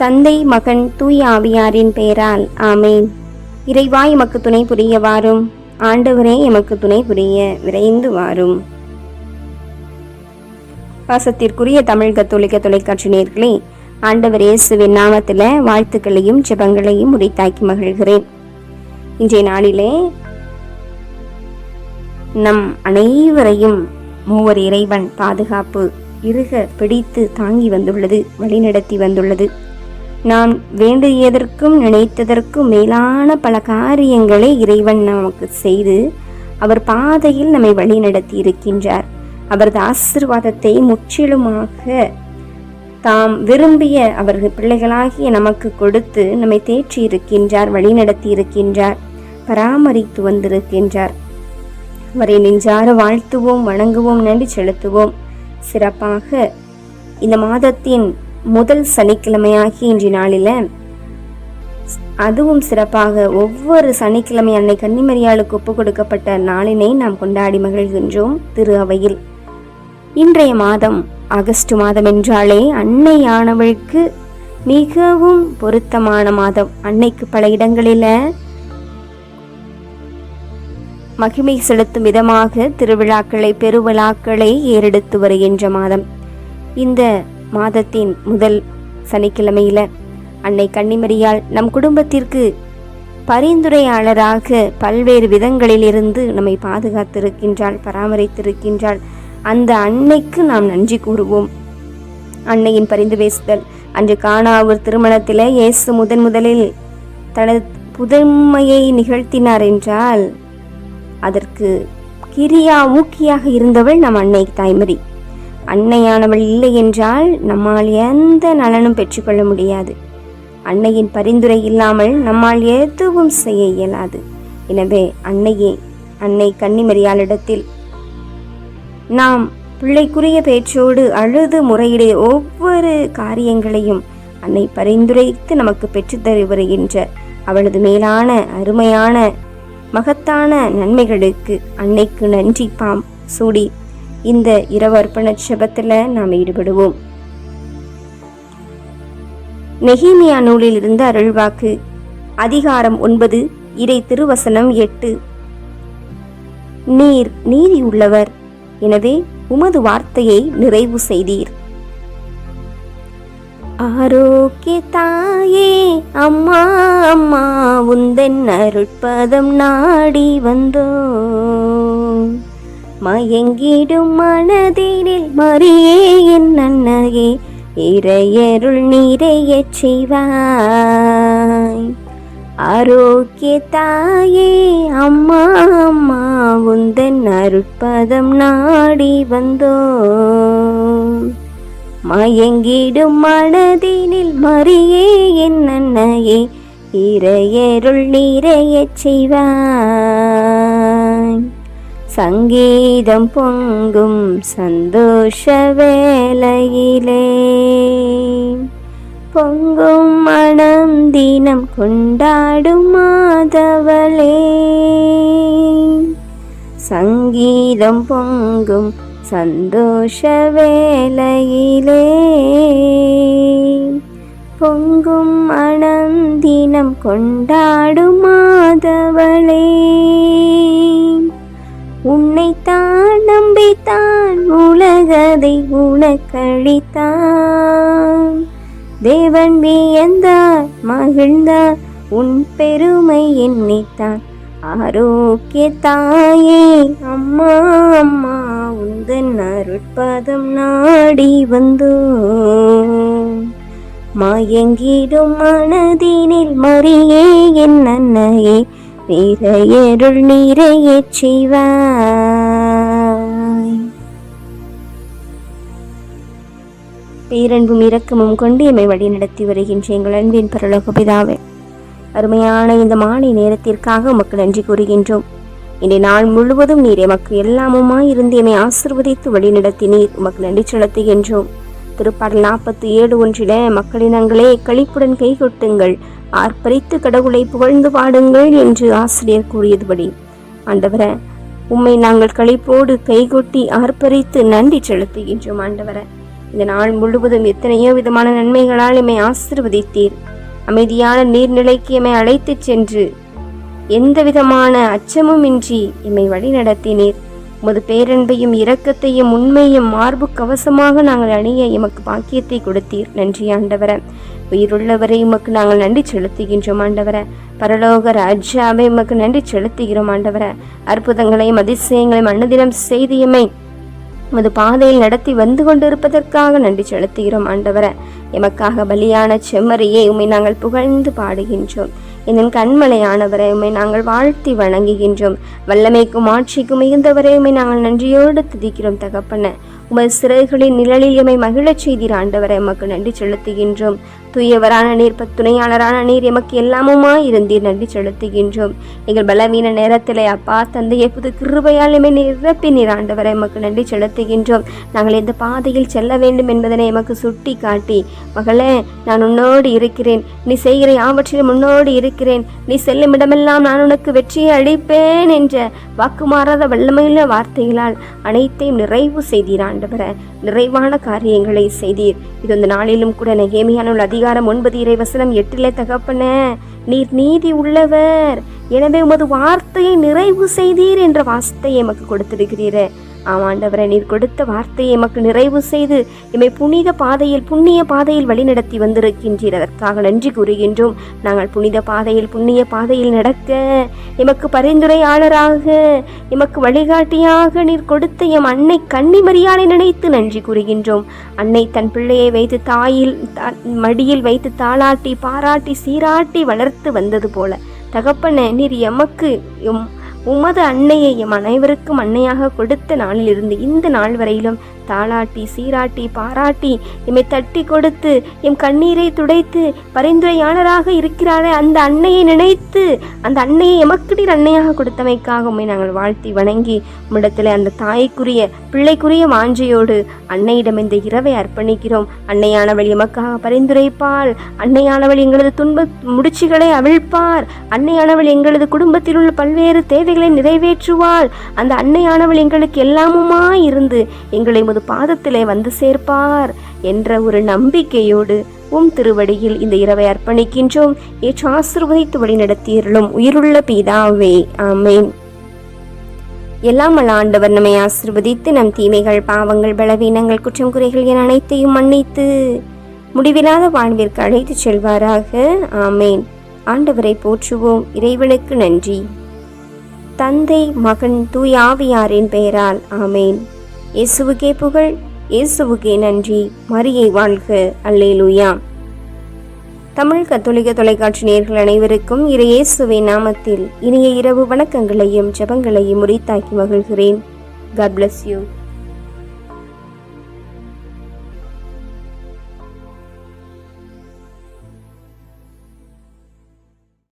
தந்தை மகன் தூய ஆவியாரின் பெயரால் ஆமேன். இறைவா எமக்கு துணை புரிய வாரும். ஆண்டவரே எமக்கு துணை புரிய விரைந்து வாரும். பாசத்திற்குரிய தமிழ் கத்தோலிக்க தொலைக்காட்சி நேர்களே ஆண்டவர் இயேசுவின் நாமத்தில் வாழ்த்துக்களையும் ஜெபங்களையும் உரித்தாக்கி மகிழ்கிறேன். இன்றைய நாளிலே நம் அனைவரையும் மூவர் இறைவன் பாதுகாப்பு இறுக பிடித்து தாங்கி வந்துள்ளது வழிநடத்தி வந்துள்ளது. நாம் வேண்டியதற்கும் நினைத்ததற்கும் மேலான பல காரியங்களை இறைவன் நமக்கு செய்து அவர் பாதையில் நம்மை வழிநடத்தி இருக்கின்றார். அவரது ஆசிர்வாதத்தை முற்றிலுமாக தாம் விரும்பிய அவரது பிள்ளைகளாகிய நமக்கு கொடுத்து நம்மை தேற்றி இருக்கின்றார் வழிநடத்தி இருக்கின்றார் பராமரித்து வந்திருக்கின்றார். அவரை நெஞ்சார வாழ்த்துவோம் வணங்குவோம் நன்றி செலுத்துவோம். சிறப்பாக இந்த மாதத்தின் முதல் சனிக்கிழமையாகி இன்றைய நாளில் அதுவும் சிறப்பாக ஒவ்வொரு சனிக்கிழமை அன்னை கன்னிமரியாளுக்கு ஒப்பு கொடுக்கப்பட்ட நாளினை நாம் கொண்டாடி மகிழ்கின்றோம் திரு அவையில். இன்றைய மாதம் ஆகஸ்ட் மாதம் என்றாலே அன்னையானவளுக்கு மிகவும் பொருத்தமான மாதம். அன்னைக்கு பல இடங்களில் மகிமை செலுத்தும் விதமாக திருவிழாக்களை பெருவிழாக்களை ஏறெடுத்து வருகின்ற மாதம். இந்த மாதத்தின் முதல் சனிக்கிழமையில அன்னை கன்னிமரியால் நம் குடும்பத்திற்கு பரிந்துரையாளராக பல்வேறு விதங்களிலிருந்து நம்மை பாதுகாத்திருக்கின்றாள் பராமரித்திருக்கின்றாள். அந்த அன்னைக்கு நாம் நன்றி கூறுவோம். அன்னையின் பரிந்து பேசுதல். அன்று காணாவூர் திருமணத்தில் இயேசு முதன் முதலில் தனது புதுமையை நிகழ்த்தினார் என்றால் அதற்கு கிரியா ஊக்கியாக இருந்தவள் நம் அன்னை தாய்மரி. அன்னையானவள் இல்லை என்றால் நம்மால் எந்த நலனும் பெற்றுக்கொள்ள முடியாது. அன்னையின் பரிந்துரை இல்லாமல் நம்மால் எதுவும் செய்ய இயலாது. எனவே அன்னையே அன்னை கன்னிமரியாளிடத்தில் நாம் பிள்ளைக்குரிய பேச்சோடு அழுது முறையிட ஒவ்வொரு காரியங்களையும் அன்னை பரிந்துரைத்து நமக்கு பெற்றுத்தரு வருகின்ற அவளது மேலான அருமையான மகத்தான நன்மைகளுக்கு அன்னைக்கு நன்றி பாம். சூடி இந்த இரவு அர்ப்பண செபத்தில் நாம் ஈடுபடுவோம். நெஹீமியா நூலில் இருந்து அருள்வாக்கு அதிகாரம் ஒன்பது இறை திருவசனம் எட்டு. நீர் நீதி உள்ளவர் எனவே உமது வார்த்தையை நிறைவு செய்தீர். ஆரோக்கிய தாயே அம்மா அம்மா உந்தன் அருட்பதம் நாடி வந்தோ மயங்கிடும் மனதினில் மறியே என் அன்னையே இறையருள் நிறையச் செய்வாய். ஆரோக்கிய தாயே அம்மா அம்மா உந்தன் அருட்பதம் நாடி வந்தோ. மயங்கிடும் மனதினில் மறியே என் அன்னையே இறையருள் நிறையச் செய்வாய். சங்கீதம் பொங்கும் சந்தோஷ வேலையிலே பொங்கும் மனம் தினம் கொண்டாடும் மாதவளே. சங்கீதம் பொங்கும் சந்தோஷ வேலையிலே பொங்கும் மனம் தினம் கொண்டாடும் மாதவளே. உன்னைத்தான் நம்பித்தான் உலகதை உனக்களித்தான் தேவன் வியந்தார் மகிழ்ந்தார் உன் பெருமை எண்ணித்தான். ஆரோக்கிய தாயே அம்மா அம்மா உந்தன் அருட்பதம் நாடி வந்தோம் மயங்கிடும் மனதினில் மறியே என் அன்னையே நிறையருள் நிறைய செய்வார் பேரன்பும் இரக்கமும் கொண்டு எம்மை வழி நடத்தி வருகின்ற எங்கள் அன்பின் பரலோக பிதாவே. அருமையான இந்த மாலை நேரத்திற்காக உமக்கு நன்றி கூறுகின்றோம். இன்றைய நாள் முழுவதும் நீர் எமக்கு எல்லாமுமாய் இருந்து எம்மை ஆசிர்வதித்து வழிநடத்தினீர் உமக்கு நன்றி செலுத்துகின்றோம். திருப்பாடல் நாற்பத்தி ஏழு ஒன்றில மக்களினங்களே கழிப்புடன் கைகொட்டுங்கள் ஆர்ப்பரித்து கடவுளை புகழ்ந்து பாடுங்கள் என்று ஆசிரியர் கூறியதுபடி. ஆண்டவர உம்மை நாங்கள் களிப்போடு கைகொட்டி ஆர்ப்பரித்து நன்றி செலுத்துகின்றோம் ஆண்டவரை. இந்த நாள் முழுவதும் எத்தனையோ விதமான நன்மைகளால் எம்மை ஆசிர்வதித்தீர். அமைதியான நீர்நிலைக்கு எம்மை அழைத்துச் சென்று எந்த விதமான அச்சமும் இன்றி எம்மை வழி நடத்தினீர். உமது பேரன்பையும் இரக்கத்தையும் உண்மையும் மார்பு கவசமாக நாங்கள் அணிய எமக்கு பாக்கியத்தை கொடுத்தீர். நன்றி ஆண்டவர. உயிருள்ளவரை உமக்கு நாங்கள் நன்றி செலுத்துகின்றோம் ஆண்டவர. பரலோக ராஜாவை உமக்கு நன்றி செலுத்துகிறோம் ஆண்டவர. அற்புதங்களையும் அதிசயங்களையும் அன்னதினம் செய்தியமை உமது பாதையில் நடத்தி வந்து கொண்டிருப்பதற்காக நன்றி செலுத்துகிறோம் ஆண்டவர. எமக்காக பலியான செம்மறியை உம்மை நாங்கள் புகழ்ந்து பாடுகின்றோம். என் கண்மலையானவரை உம்மை நாங்கள் வாழ்த்தி வணங்குகின்றோம். வல்லமைக்கும் ஆட்சிக்கும் மிகுந்தவரை உம்மை நாங்கள் நன்றியோடு துதிக்கிறோம் தகப்பன. உமது சிறைகளின் நிழலில் எம்மை மகிழச் செய்தீர் ஆண்டவரை. எமக்கு நன்றி செலுத்துகின்றோம். தூயவரான நீர் துணையாளரான நீர் எமக்கு எல்லாமுமாய் இருந்தீர். நன்றி செலுத்துகின்றோம். எங்கள் பலவீன நேரத்திலே அப்பா தந்தையை புது கிருபையால் நிரப்பி நீர் ஆண்டவரை எமக்கு நன்றி செலுத்துகின்றோம். நாங்கள் எந்த பாதையில் செல்ல வேண்டும் என்பதனை எமக்கு சுட்டி காட்டி மகளே நான் உன்னோடு இருக்கிறேன். நீ செய்கிற யாவற்றிலும் உன்னோடு இருக்கிறேன். நீ செல்லும் இடமெல்லாம் நான் உனக்கு வெற்றியை அளிப்பேன் என்ற வாக்குமாறாத வல்லமையுள்ள வார்த்தைகளால் அனைத்தையும் நிறைவு செய்தீர். ஆண்டவர நிறைவான காரியங்களை செய்தீர். இது இந்த நாளிலும் கூட நெகேமியான அதிகாரம் ஒன்பது இறை வசனம் எட்டிலே தகப்பன நீர் நீதி உள்ளவர். எனவே உமது வார்த்தையை நிறைவு செய்தீர் என்ற வார்த்தையை எமக்கு கொடுத்திருக்கிறீரே. ஆமாண்டவரை நீர் கொடுத்த வார்த்தையை எமக்கு நிறைவு செய்து எம்மை புனித பாதையில் புண்ணிய பாதையில் வழிநடத்தி வந்திருக்கின்றீர். அதற்காக நன்றி கூறுகின்றோம். நாங்கள் புனித பாதையில் புண்ணிய பாதையில் நடக்க எமக்கு பரிந்துரையாளராக எமக்கு வழிகாட்டியாக நீர் கொடுத்த எம் அன்னை கன்னி மரியாதை நினைத்து நன்றி கூறுகின்றோம். அன்னை தன் பிள்ளையை வைத்து தாயில் மடியில் வைத்து தாளாட்டி பாராட்டி சீராட்டி வளர்த்து வந்தது போல. தகப்பன நீர் எமக்கு எம் உமது அன்னையை எம் அனைவருக்கும் அன்னையாக கொடுத்த நாளிலிருந்து இந்த நாள் வரையிலும் தாளாட்டி சீராட்டி பாராட்டி எம்மை தட்டி கொடுத்து எம் கண்ணீரை துடைத்து பரிந்துரையாளராக இருக்கிறாரே அந்த அன்னையை நினைத்து அந்த அன்னையை எமக்கு அன்னையாக கொடுத்தமைக்காக உண்மை நாங்கள் வாழ்த்தி வணங்கி உம்மிடத்தில் அந்த தாய்க்குரிய பிள்ளைக்குரிய வாஞ்சையோடு அன்னையிடம் இந்த இரவை அர்ப்பணிக்கிறோம். அன்னையானவள் எமக்காக பரிந்துரைப்பாள். அன்னையானவள் எங்களது துன்ப முடிச்சுகளை அவிழ்ப்பார். அன்னையானவள் எங்களது குடும்பத்தில் உள்ள பல்வேறு தேவை தேவைகளை நிறைவேற்றுவாள். அந்த அன்னையானவள் எங்களுக்கு எல்லாமுமா இருந்து எங்களை முது பாதத்திலே வந்து சேர்ப்பார் என்ற ஒரு நம்பிக்கையோடு உம் திருவடியில் இந்த இரவை அர்ப்பணிக்கின்றோம். ஏற்று ஆசிர்வதித்து வழி நடத்தியருளும் உயிருள்ள பீதாவே. ஆமேன். எல்லாம் வல்ல ஆண்டவர் நம்மை ஆசிர்வதித்து நம் தீமைகள் பாவங்கள் பலவீனங்கள் குற்றம் குறைகள் என அனைத்தையும் மன்னித்து முடிவில்லாத வாழ்விற்கு அழைத்துச் செல்வாராக. ஆமேன். ஆண்டவரை போற்றுவோம். இறைவனுக்கு நன்றி. தந்தை மகன் தூயாவியாரின் பெயரால். ஆமேன். இயேசுவுக்கே புகழ் இயேசுவுக்கே நன்றி. மரியை வாழ்க. அல்லேலூயா. தமிழ் கத்தோலிக்க தொலைக்காட்சி நேர்கள் அனைவருக்கும் இரு நாமத்தில் இனிய இரவு வணக்கங்களையும் ஜெபங்களையும் உரித்தாக்கி மகிழ்கிறேன். God bless you